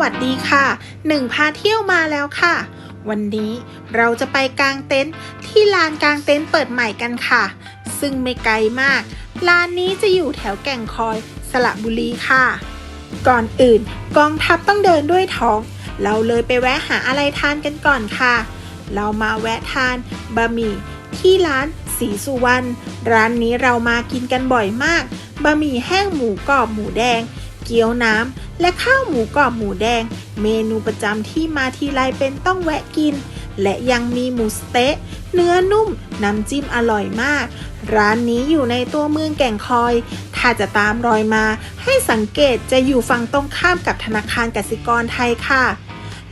วัสดีค่ะหนึ่งพาเที่ยวมาแล้วค่ะ วันนี้เราจะไปกางเต็นท์ที่ลานกางเต็นท์เปิดใหม่กันค่ะ ซึ่งไม่ไกลมากลานนี้จะอยู่แถวแก่งคอยสระบุรีค่ะ ก่อนอื่นกองทัพต้องเดินด้วยท้อง เราเลยไปแวะหาอะไรทานกันก่อนค่ะ เรามาแวะทานบะหมี่ที่ร้านสีสุวรรณร้านนี้เรามากินกันบ่อยมากบะหมี่แห้งหมูกรอบหมูแดง เกี๊ยวน้ำ และข้าวหมูกรอบหมูแดง เมนูประจำที่มาทีไรเป็นต้องแวะกิน และยังมีหมูสเต๊ะ เนื้อนุ่ม น้ำจิ้มอร่อยมาก ร้านนี้อยู่ในตัวเมืองแก่งคอย ถ้าจะตามรอยมา ให้สังเกตจะอยู่ฝั่งตรงข้ามกับธนาคารกสิกรไทยค่ะ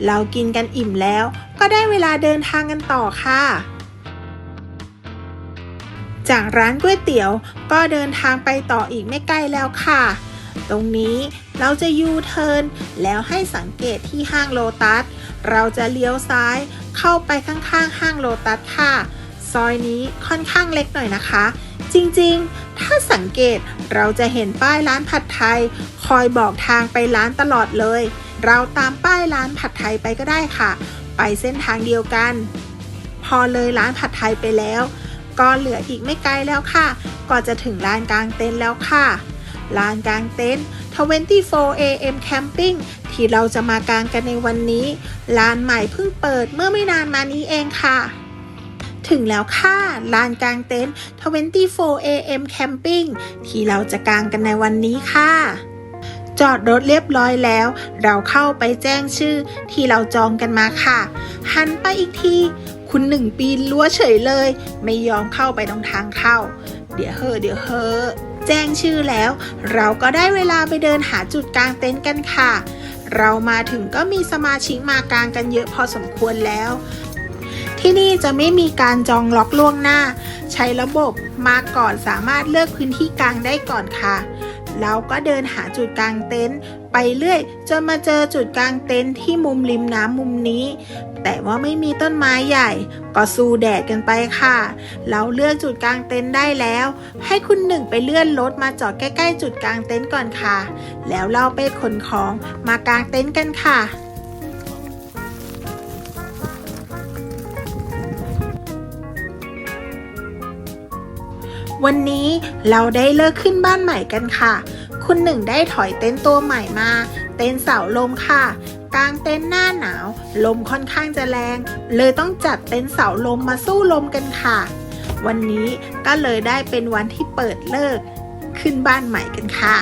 เรากินกันอิ่มแล้ว ก็ได้เวลาเดินทางกันต่อค่ะจากร้านก๋วยเตี๋ยวก็เดินทางไปต่ออีกไม่ไกลแล้วค่ะ ตรงนี้เราจะยูเทิร์นแล้วให้สังเกตที่ห้างโลตัส เราจะเลี้ยวซ้ายเข้าไปข้างๆ ห้างโลตัสค่ะ ซอยนี้ค่อนข้างเล็กหน่อยนะคะ จริงๆ ถ้าสังเกตเราจะเห็นป้ายร้านผัดไทย คอยบอกทางไปร้านตลอดเลย เราตามป้ายร้านผัดไทยไปก็ได้ค่ะ ไปเส้นทางเดียวกัน พอเลยร้านผัดไทยไปแล้ว ก็เหลืออีกไม่ไกลแล้วค่ะ ก็จะถึงลานกลางเต็นท์แล้วค่ะ ลานกลางเต็นท์ 24 AM Camping ที่เราจะมากางกันในวันนี้ ลานใหม่เพิ่งเปิดเมื่อไม่นานมานี้เองค่ะ ถึงแล้วค่ะ ลานกลางเต็นท์ 24 AM Camping ที่เราจะกางกันในวันนี้ค่ะ จอดรถเรียบร้อยแล้ว เราเข้าไปแจ้งชื่อที่เราจองกันมาค่ะ หันไปอีกทีคุณหนึ่งปีนรั้วเฉยเลย ไม่ยอมเข้าไปตรงทางเข้า เดี๋ยวเฮอเดี๋ยวเฮอ แจ้งชื่อแล้ว เราก็ได้เวลาไปเดินหาจุดกลางเต็นท์กันค่ะ เรามาถึงก็มีสมาชิกมากางกันเยอะพอสมควรแล้ว ที่นี่จะไม่มีการจองล็อกล่วงหน้า ใช้ระบบมาก่อนสามารถเลือกพื้นที่กลางได้ก่อนค่ะเราก็เดินหาจุดกลางเต็นท์ไปเรื่อย จนมาเจอจุดกลางเต็นท์ที่มุมริมน้ำมุมนี้ แต่ว่าไม่มีต้นไม้ใหญ่ ก็สู้แดดกันไปค่ะ เราเลือกจุดกลางเต็นท์ได้แล้ว ให้คุณหนึ่งไปเลื่อนรถมาจอดใกล้ ๆ จุดกลางเต็นท์ก่อนค่ะ แล้วเราไปขนของมากางเต็นท์กันค่ะวันนี้เราได้เลิกขึ้นบ้านใหม่กันค่ะ คุณหนึ่งได้ถอยเต็นท์ตัวใหม่มา เต็นท์เสาลมค่ะ กลางเต็นท์หน้าหนาว ลมค่อนข้างจะแรง เลยต้องจัดเต็นท์เสาลมมาสู้ลมกันค่ะ วันนี้ก็เลยได้เป็นวันที่เปิดเลิกขึ้นบ้านใหม่กันค่ะ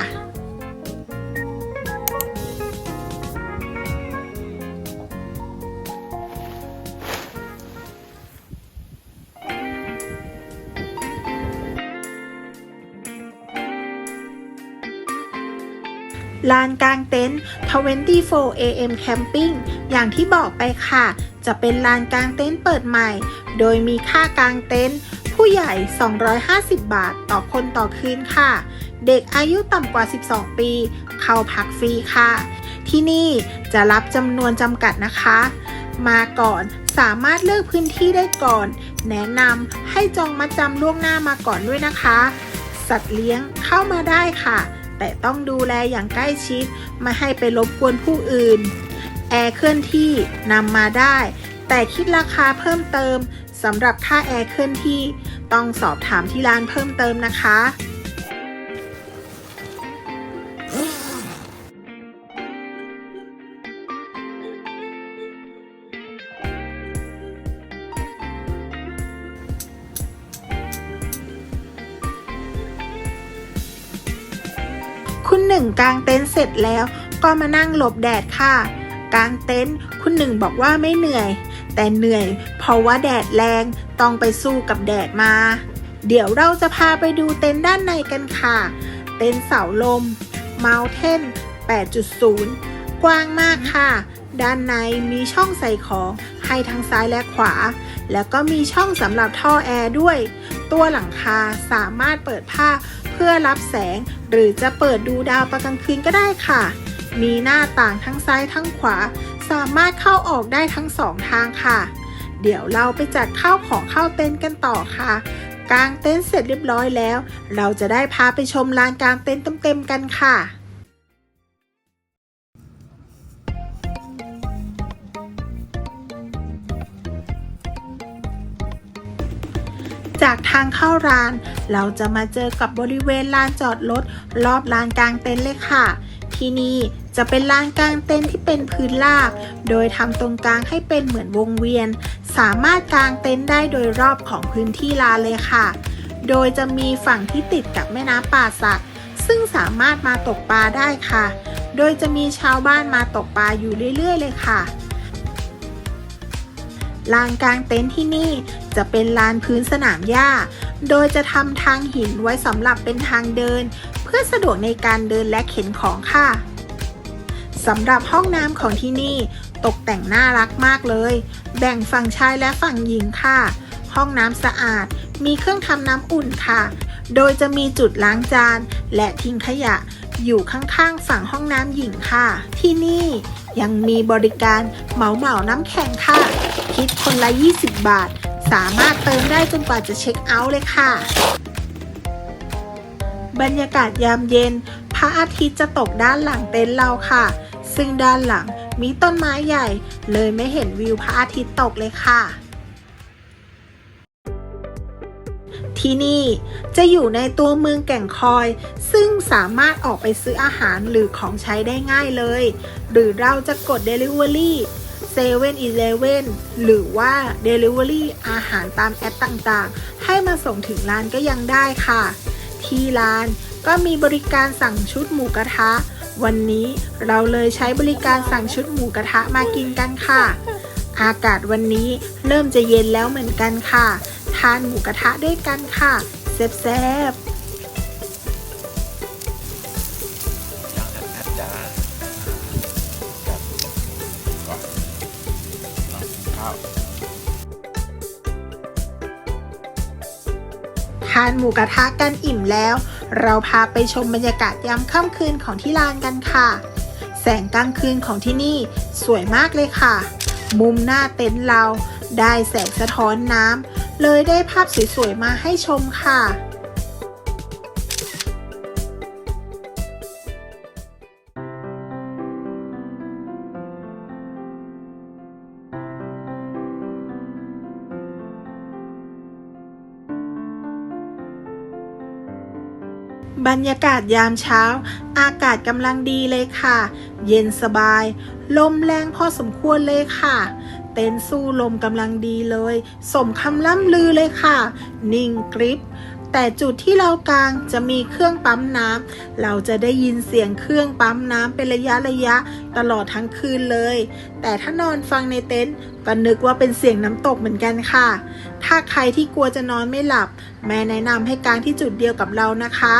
ลานกลางเต็นท์ 24 AM Camping อย่างที่บอกไปค่ะ จะเป็นลานกลางเต็นท์เปิดใหม่ โดยมีค่ากลางเต็นท์ผู้ใหญ่ 250 บาทต่อคนต่อคืนค่ะ เด็กอายุต่ำกว่า 12 ปี เข้าพักฟรีค่ะ ที่นี่จะรับจำนวนจำกัดนะคะ มาก่อนสามารถเลือกพื้นที่ได้ก่อน แนะนำให้จองมัดจำล่วงหน้ามาก่อนด้วยนะคะ สัตว์เลี้ยงเข้ามาได้ค่ะ แต่ต้องดูแลอย่างใกล้ชิด ไม่ให้ไปรบกวนผู้อื่น แอร์เคลื่อนที่นำมาได้ แต่คิดราคาเพิ่มเติมสำหรับค่าแอร์เคลื่อนที่ ต้องสอบถามที่ร้านเพิ่มเติมนะคะ นึ่งกางเต็นท์เสร็จแล้ว ก็มานั่งหลบแดดค่ะ กางเต็นท์คุณหนึ่งบอกว่าไม่เหนื่อย แต่เหนื่อย เพราะว่าแดดแรงต้องไปสู้กับแดดมา เดี๋ยวเราจะพาไปดูเต็นท์ด้านในกันค่ะ เต็นท์เสาลม Mountain 8.0 กว้างมากค่ะ ด้านในมีช่องใส่ของให้ทั้งซ้ายและขวา แล้วก็มีช่องสำหรับท่อแอร์ด้วย ตัวหลังคาสามารถเปิดผ้า พื่อรับแสง หรือจะเปิดดูดาวตอนกลางคืนก็ได้ค่ะ มีหน้าต่างทั้งซ้ายทั้งขวา สามารถเข้าออกได้ทั้งสองทางค่ะ เดี๋ยวเราไปจัดข้าวของเข้าเต็นท์กันต่อค่ะกางเต็นท์เสร็จเรียบร้อยแล้ว เราจะได้พาไปชมลานกางเต็นท์เต็มๆกันค่ะ จากทางเข้าร้าน เราจะมาเจอกับบริเวณลานจอดรถรอบลานกลางเต็นท์เลยค่ะ ที่นี่จะเป็นลานกลางเต็นท์ที่เป็นพื้นราบ โดยทำตรงกลางให้เป็นเหมือนวงเวียน สามารถกางเต็นท์ได้โดยรอบของพื้นที่ลานเลยค่ะ โดยจะมีฝั่งที่ติดกับแม่น้ำป่าสัก ซึ่งสามารถมาตกปลาได้ค่ะ โดยจะมีชาวบ้านมาตกปลาอยู่เรื่อย ๆ เลยค่ะ ลานกลางเต็นท์ที่นี่จะเป็นลานพื้นสนามหญ้า โดยจะทำทางหินไว้สำหรับเป็นทางเดิน เพื่อสะดวกในการเดินและเข็นของค่ะสำหรับห้องน้ำของที่นี่ตกแต่งน่ารักมากเลย แบ่งฝั่งชายและฝั่งหญิงค่ะ ห้องน้ำสะอาด มีเครื่องทำน้ำอุ่นค่ะ โดยจะมีจุดล้างจาน และทิ้งขยะ อยู่ข้างๆ ฝั่งห้องน้ำหญิงค่ะ ที่นี่ ยังมีบริการเหมาเหมาน้ำแข็งค่ะ คิดคนละ 20 บาท สามารถเติมได้จนกว่าจะเช็คเอาท์เลยค่ะ บรรยากาศยามเย็น พระอาทิตย์จะตกด้านหลังเต็นท์เราค่ะ ซึ่งด้านหลังมีต้นไม้ใหญ่ เลยไม่เห็นวิวพระอาทิตย์ตกเลยค่ะ ที่นี่ จะอยู่ในตัวเมืองแก่งคอย ซึ่งสามารถออกไปซื้ออาหารหรือของใช้ได้ง่ายเลย หรือเราจะกด Delivery 7 e เ e ่ e อหรือว่า Delivery อาหารตามแอปต่างๆ ให้มาส่งถึงร้านก็ยังได้ค่ะ ที่ร้านก็มีบริการสั่งชุดหมูกระทะ วันนี้เราเลยใช้บริการสั่งชุดหมูกระทะมากินกันค่ะ อากาศวันนี้เริ่มจะเย็นแล้วเหมือนกันค่ะ ทานหมูกระทะด้วยกันค่ะแซ่บๆทานหมูกระทะกันอิ่มแล้ว เราพาไปชมบรรยากาศยามค่ำคืนของที่ลานกันค่ะ แสงกลางคืนของที่นี่สวยมากเลยค่ะ มุมหน้าเต็นท์เราได้แสงสะท้อนน้ำ เลยได้ภาพสวยๆมาให้ชมค่ะบรรยากาศยามเช้า อากาศกำลังดีเลยค่ะ เย็นสบาย ลมแรงพอสมควรเลยค่ะ เต็นท์สู้ลมกำลังดีเลย สมคำล่ำลือเลยค่ะ นิ่งกริบแต่จุดที่เรากลางจะมีเครื่องปั๊มน้ำ เราจะได้ยินเสียงเครื่องปั๊มน้ำเป็นระยะระยะตลอดทั้งคืนเลย แต่ถ้านอนฟังในเต็นท์ก็นึกว่าเป็นเสียงน้ำตกเหมือนกันค่ะ ถ้าใครที่กลัวจะนอนไม่หลับ แม่แนะนำให้กางที่จุดเดียวกับเรานะคะ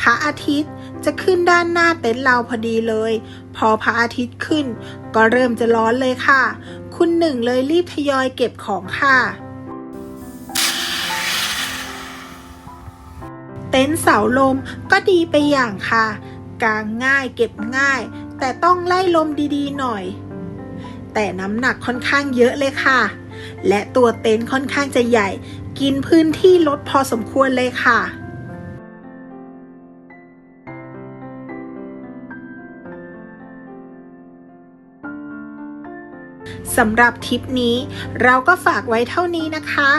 พระอาทิตย์จะขึ้นด้านหน้าเต็นท์เราพอดีเลย พอพระอาทิตย์ขึ้น ก็เริ่มจะร้อนเลยค่ะ คุณหนึ่งเลยรีบทยอยเก็บของค่ะ เต็นท์เสาลมก็ดีไปอย่างค่ะ กางง่ายเก็บง่าย แต่ต้องไล่ลมดีๆหน่อย แต่น้ำหนักค่อนข้างเยอะเลยค่ะ และตัวเต็นท์ค่อนข้างจะใหญ่ กินพื้นที่รถพอสมควรเลยค่ะ สำหรับทริปนี้ เราก็ฝากไว้เท่านี้นะคะ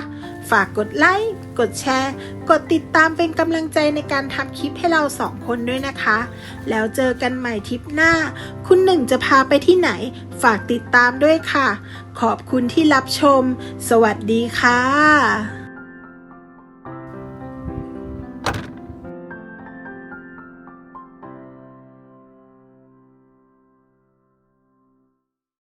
ฝากกดไลค์ กดแชร์ กดติดตามเป็นกำลังใจในการทำคลิปให้เราสองคนด้วยนะคะ แล้วเจอกันใหม่ทริปหน้า คุณหนึ่งจะพาไปที่ไหน ฝากติดตามด้วยค่ะ ขอบคุณที่รับชม สวัสดีค่ะ